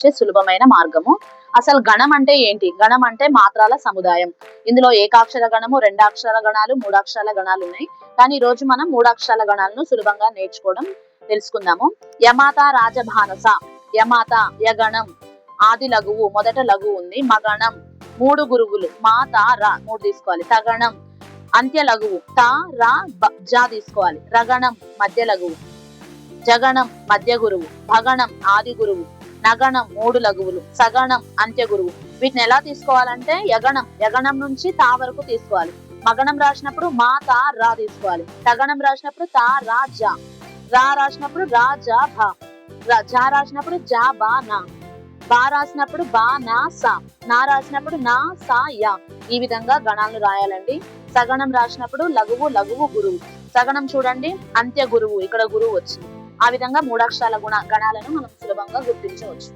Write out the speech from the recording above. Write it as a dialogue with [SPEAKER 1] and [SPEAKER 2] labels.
[SPEAKER 1] వచ్చే సులభమైన మార్గము. అసలు గణం అంటే ఏంటి? గణం అంటే మాత్రాల సముదాయం. ఇందులో ఏకాక్షర గణము రెండాక్షర గణాలు మూడాక్షరాల గణాలు ఉన్నాయి. కానీ ఈ రోజు మనం మూడాక్షరాల గణాలను సులభంగా నేర్చుకోవడం తెలుసుకుందాము. యమాత రాజభానస. యమాత యగణం. ఆది లఘువు మొదట లఘువు ఉంది. మగణం. మూడు గురువులు. మాత రా మూడు తీసుకోవాలి. తగణం. అంత్య లఘువు. తా రా బ, జా తీసుకోవాలి. రగణం. మధ్య లఘువు. జగణం మధ్య గురువు భగణం ఆది గురువు నగణం మూడు లఘువులు సగణం అంత్య గురువు. వీటిని ఎలా తీసుకోవాలంటే యగణం యగణం నుంచి తా వరకు తీసుకోవాలి. మగణం రాసినప్పుడు మా తా రా తీసుకోవాలి. తగణం రాసినప్పుడు తా రా జా. రా రాసినప్పుడు రా జా భా. జా రాసినప్పుడు జా బా నా. బా రాసినప్పుడు బా నా సా. నా రాసినప్పుడు నా సా యా. ఈ విధంగా గణాలను రాయాలండి. సగణం రాసినప్పుడు లఘువు లఘువు గురువు. సగణం చూడండి అంత్య గురువు. ఇక్కడ గురువు వచ్చింది. ఆ విధంగా మూడాక్షరాల గుణ గణాలను మనం సులభంగా గుర్తించవచ్చు.